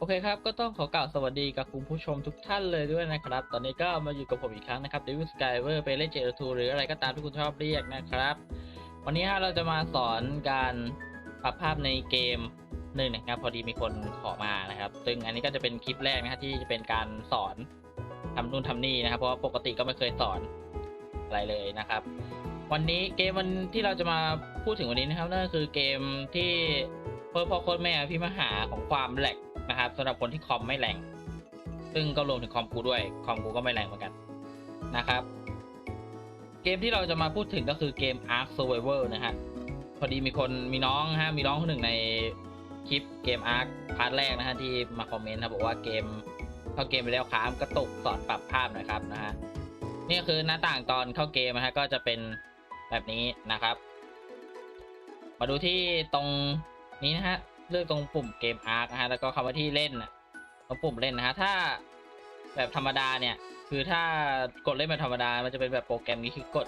โอเคครับ ก็ต้องขอกล่าวสวัสดีกับคุณผู้ชมทุกท่านเลยด้วยนะครับ ตอนนี้ก็มาอยู่กับผมอีกครั้งนะครับ d e v i l Skyver ไปเล่นเจอทูหรืออะไรก็ตามที่คุณชอบเรียกนะครับ วันนี้ฮะเราจะมาสอนการปรับภาพในเกมหนึ่งนะครับ พอดีมีคนขอมานะครับ ซึ่งอันนี้ก็จะเป็นคลิปแรกนะครับที่จะเป็นการสอนทำนู่นทำนี่นะครับ เพราะว่าปกติก็ไม่เคยสอนอะไรเลยนะครับ วันนี้เกมวันที่เราจะมาพูดถึงวันนี้นะครับนั่นก็คือเกมที่เพื่อพ่อโคตรแม่พี่มหาของความแหลก นะครับสำหรับคนที่คอมไม่แรง ซึ่งก็รวมถึงคอมกูด้วย คอมกูก็ไม่แรงเหมือนกันนะครับ เกมที่เราจะมาพูดถึงก็คือเกม Ark Survival นะฮะ พอดีมีคนมีน้องฮะ มีน้องคนหนึ่งในคลิปเกม Ark พาร์ทแรกนะฮะที่มาคอมเมนต์ครับบอกว่าเกมเข้าเกมไปแล้วค้ามกระตุกสอนปรับภาพนะครับนะฮะนี่คือหน้าต่างตอนเข้าเกมนะฮะก็จะเป็นแบบนี้นะครับ มาดูที่ตรงนี้นะฮะ เลือกตรงปุ่มเกม Ark นะฮะแล้วก็คำว่าที่เล่นนะตรงปุ่มเล่นนะฮะถ้าแบบธรรมดาเนี่ย คือถ้ากดเล่นแบบธรรมดา มันจะเป็นแบบโปรแกรมนี้คือกด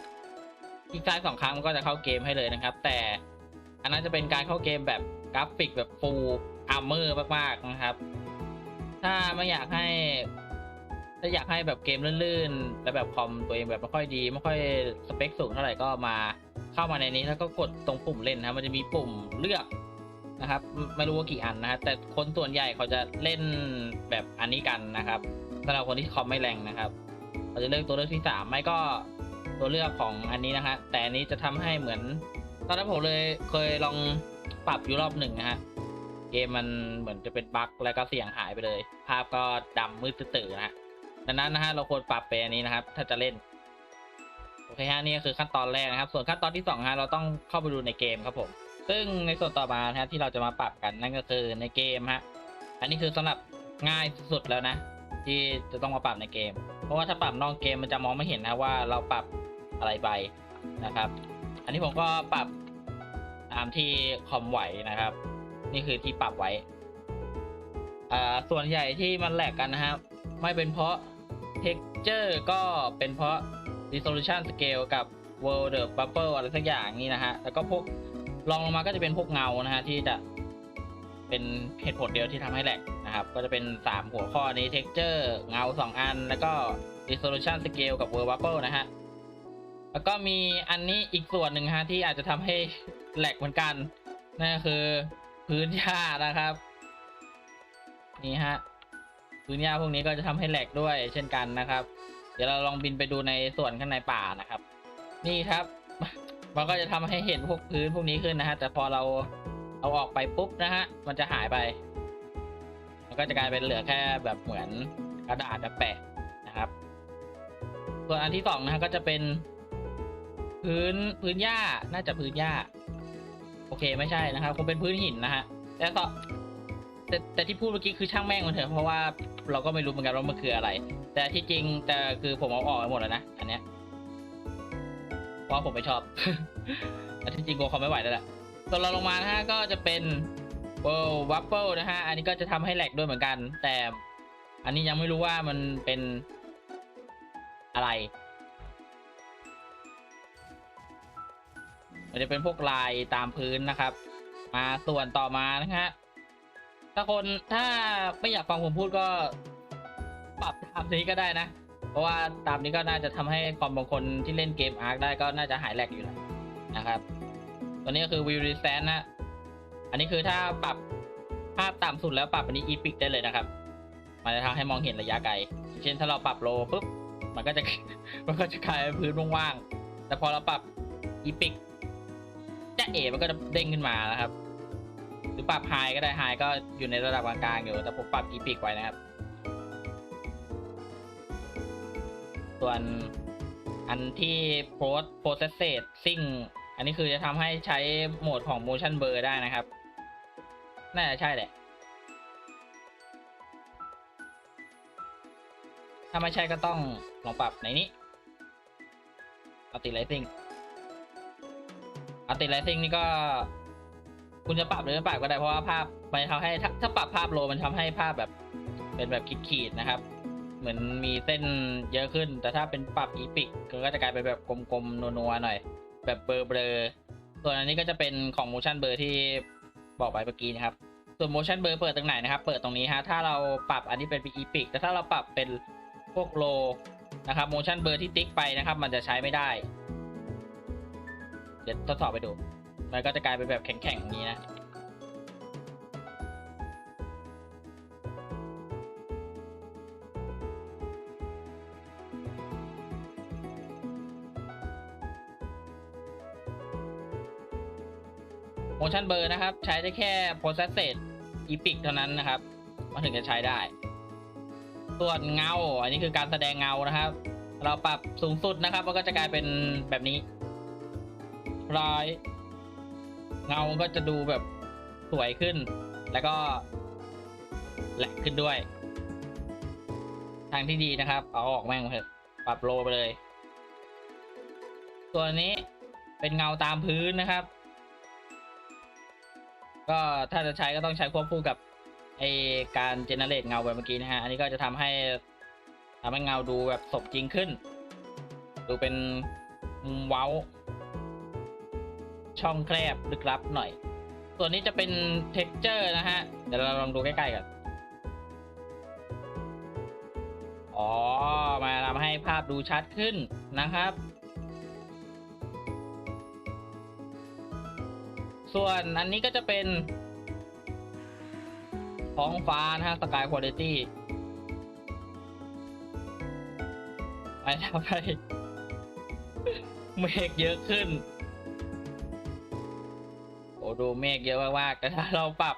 คลิกซ้ายสองครั้งมันก็จะเข้าเกมให้เลยนะครับ แต่อันนั้นจะเป็นการเข้าเกมแบบกราฟิกแบบ full armor มากๆนะครับ ถ้าไม่อยากให้ถ้าอยากให้แบบเกมลื่นๆ และแบบคอมตัวเองแบบไม่ค่อยดี ไม่ค่อยสเปคสูงเท่าไหร่ก็มาเข้ามาในนี้แล้วก็กดตรงปุ่มเล่นนะมันจะมีปุ่มเลือก นะครับ ไม่รู้ว่ากี่อันนะฮะแต่คนส่วนใหญ่เขาจะเล่นแบบอันนี้กันนะครับสำหรับคนที่คอมไม่แรงนะครับเขาจะเลือกตัวเลือกที่สามไม่ก็ตัวเลือกของอันนี้นะฮะแต่อันนี้จะทำให้เหมือน ตอนนั้นผมเลยเคยลองปรับอยู่รอบหนึ่งนะฮะเกมมันเหมือนจะเป็นบั๊กแล้วก็เสียงหายไปเลย ภาพก็ดำมืดตื่นนะฮะดังนั้นนะฮะเราควรปรับไปอันนี้นะครับ ถ้าจะเล่นโอเคฮะนี่คือขั้นตอนแรกนะครับ ส่วนขั้นตอนที่สองฮะเราต้องเข้าไปดูในเกมครับผม ซึ่งในส่วนต่อมานะฮะที่เราจะมาปรับกันนั่นก็คือในเกมฮะอันนี้คือสำหรับง่ายสุดแล้วนะ ที่จะต้องมาปรับในเกม เพราะว่าถ้าปรับนอกเกมมันจะมองไม่เห็นนะว่าเราปรับอะไรไปนะครับ อันนี้ผมก็ปรับตามที่คอมไหวนะครับ นี่คือที่ปรับไว้อ่าส่วนใหญ่ที่มันแหลกกันนะครับไม่เป็นเพราะ texture ก็เป็นเพราะ resolution scale กับ world bubble อะไรสักอย่างนี้นะฮะแล้วก็พวก ลองลงมาก็จะเป็นพวกเงานะฮะที่จะเป็นเหตุผลเดียวที่ทำให้แหลกนะครับ ก็จะเป็น 3 หัวข้อนี้ texture เงา 2 อัน แล้วก็ resolution scale กับ world bubble นะฮะ แล้วก็มีอันนี้อีกส่วนหนึ่งฮะที่อาจจะทำให้แหลกเหมือนกันนั่นคือพื้นหญ้านะครับ นี่ฮะพื้นหญ้าพวกนี้ก็จะทำให้แหลกด้วยเช่นกันนะครับ เดี๋ยวเราลองบินไปดูในส่วนข้างในป่านะครับ นี่ครับ มันก็จะทำให้เห็นพวกพื้นพวกนี้ขึ้นนะฮะ แต่พอเราเอาออกไปปุ๊บนะฮะ มันจะหายไป มันก็จะกลายเป็นเหลือแค่แบบเหมือนกระดาษแปะนะครับ ส่วนอันที่สองนะฮะก็จะเป็นพื้นพื้นหญ้าน่าจะพื้นหญ้า โอเคไม่ใช่นะครับคงเป็นพื้นหินนะฮะแต่ต่อแต่แต่ที่พูดเมื่อกี้คือช่างแม่งมันเถอะเพราะว่าเราก็ไม่รู้เหมือนกันว่ามันคืออะไร แต่ที่จริงแต่คือผมเอาออกไปหมดแล้วนะอันเนี้ย เพราะผมไม่ชอบแต่ที่จริงโกคอมไม่ไหวแล้วแหละส่วนเราลงมานะฮะก็จะเป็นเวลวัฟเฟิลนะฮะ อันนี้ก็จะทำให้แหลกด้วยเหมือนกัน แต่อันนี้ยังไม่รู้ว่ามันเป็นอะไรมันจะเป็นพวกลายตามพื้นนะครับ มาส่วนต่อมานะฮะ ถ้าคนถ้าไม่อยากฟังผมพูดก็ ปรับตามนี้ก็ได้นะ เพราะว่าตามนี้ก็น่าจะทำให้คอมบางคนที่เล่นเกมอาร์คได้ก็น่าจะหายแหลกอยู่แล้วนะครับ ตัวนี้ก็คือ view distance นะ อันนี้คือถ้าปรับภาพต่ำสุดแล้วปรับอันนี้ epic ได้เลยนะครับ มันจะทำให้มองเห็นระยะไกล เช่นถ้าเราปรับโลปุ๊บ มันก็จะมันก็จะกลายเป็นพื้นว่างๆ แต่พอเราปรับ epic จะเอ๋มันก็จะเด้งขึ้นมานะครับ หรือปรับไฮก็ได้ไฮก็อยู่ในระดับกลางๆอยู่ แต่ผมปรับอีพิกไว้นะครับ ส่วนอันที่ post processing อันนี้คือจะทำให้ใช้โหมดของ motion blur ได้นะครับ น่าจะใช่แหละ ถ้าไม่ใช่ก็ต้องลองปรับในนี้ Optimizing อัลติไลซิงนี่ก็ คุณจะปรับหรือไม่ปรับก็ได้เพราะว่าภาพมันทำให้ถ้าปรับภาพโลมันทำให้ภาพแบบเป็นแบบขีดๆนะครับ เหมือนมีเส้นเยอะขึ้น แต่ถ้าเป็นปรับอีพิกก็จะกลายเป็นแบบกลมๆนัวๆหน่อย แบบเบลอๆส่วนอันนี้ก็จะเป็นของ motion blur ที่บอกไปเมื่อกี้นะครับ ส่วน motion blur เปิดตรงไหนนะครับ เปิดตรงนี้ฮะถ้าเราปรับอันนี้เป็น epic แต่ถ้าเราปรับเป็นพวก low นะครับ motion blur ที่ติ๊กไปนะครับ มันจะใช้ไม่ได้ เดี๋ยวทดสอบไปดูมันก็จะกลายเป็นแบบแข็งๆอย่างนี้นะ motion blur นะครับ ใช้ได้แค่ processed epic เท่านั้นนะครับมันถึงจะใช้ได้ ส่วนเงา อันนี้คือการแสดงเงานะครับ เราปรับสูงสุดนะครับ มันก็จะกลายเป็นแบบนี้ร้อยเงาก็จะดูแบบสวยขึ้น แล้วก็แหลกขึ้นด้วย ทางที่ดีนะครับ เอาออกแม่งเถอะปรับโลไปเลยส่วนนี้เป็นเงาตามพื้นนะครับ ก็ถ้าจะใช้ก็ต้องใช้ควบคู่กับไอการเจเนเรตเงาแบบเมื่อกี้นะฮะ อันนี้ก็จะทำให้ทำให้เงาดูแบบสมจริงขึ้น ดูเป็นมุมเว้า ช่องแคบลึกลับหน่อย ส่วนนี้จะเป็น texture นะฮะ เดี๋ยวเราลองดูใกล้ๆกัน อ๋อ มาทำให้ภาพดูชัดขึ้นนะครับ ส่วนอันนี้ก็จะเป็นท้องฟ้านะฮะ sky quality ไปทำให้เมฆเยอะขึ้น โอ้ดูเมฆเยอะมากๆแต่ถ้าเราปรับ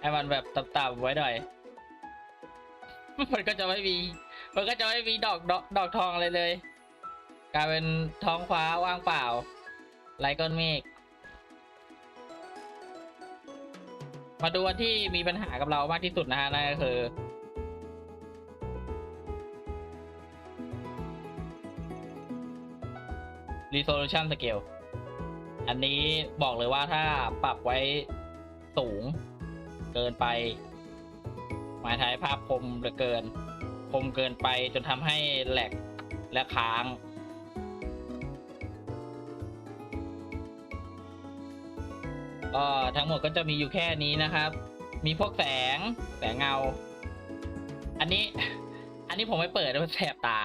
ให้มันแบบต่ำๆไว้หน่อย มันก็จะไม่มี มันก็จะไม่มีดอกดอกดอกทองอะไรเลย กลายเป็นท้องฟ้าว่างเปล่าไร้ก้อนเมฆ มาดูอันที่มีปัญหากับเรามากที่สุดนะฮะนั่นก็คือ resolution scale อันนี้บอกเลยว่าถ้าปรับไว้สูงเกินไป หมายถึงภาพคมเหลือเกิน คมเกินไปจนทำให้แหลกและค้าง ก็ทั้งหมดก็จะมีอยู่แค่นี้นะครับ มีพวกแสงแสงเงา อันนี้ อันนี้ผมไม่เปิดแล้วมันแสบตา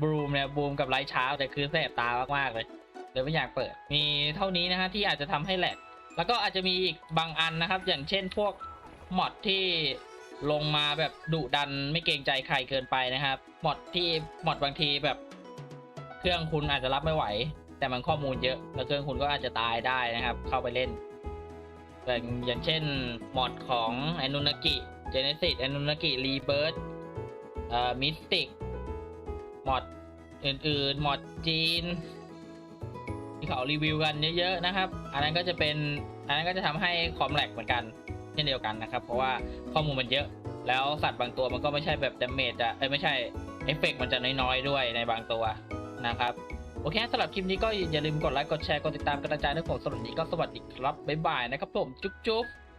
บลูมเนี่ยบูมกับไลท์เช้าแต่คือแสบตามากๆเลยเลยไม่อยากเปิด มีเท่านี้นะฮะที่อาจจะทำให้แหลกแล้วก็อาจจะมีอีกบางอันนะครับ อย่างเช่นพวกมอดที่ลงมาแบบดุดันไม่เกรงใจใครเกินไปนะครับมอดที่มอดบางทีแบบเครื่องคุณอาจจะรับไม่ไหว แต่มันข้อมูลเยอะ แล้วเครื่องคุณก็อาจจะตายได้นะครับ เข้าไปเล่น อย่างอย่างเช่นมอดของแอนุนากิเจเนซิสแอนุนากิรีเบิร์ดเอ่อมิสติกมอดอื่นๆมอดจีน ที่เขารีวิวกันเยอะๆนะครับ อันนั้นก็จะเป็นอันนั้นก็จะทำให้คอมแลกเหมือนกันเช่นเดียวกันนะครับ เพราะว่าข้อมูลมันเยอะแล้วสัตว์บางตัวมันก็ไม่ใช่แบบดาเมจอะเอ้ไม่ใช่เอฟเฟกต์มันจะน้อยๆด้วยในบางตัวนะครับ โอเคสำหรับคลิปนี้ก็อย่าลืมกดไลค์กดแชร์กดติดตามกระจายในผมสำหรับนี้ก็สวัสดีครับบ๊ายบายนะครับผมจุ๊บ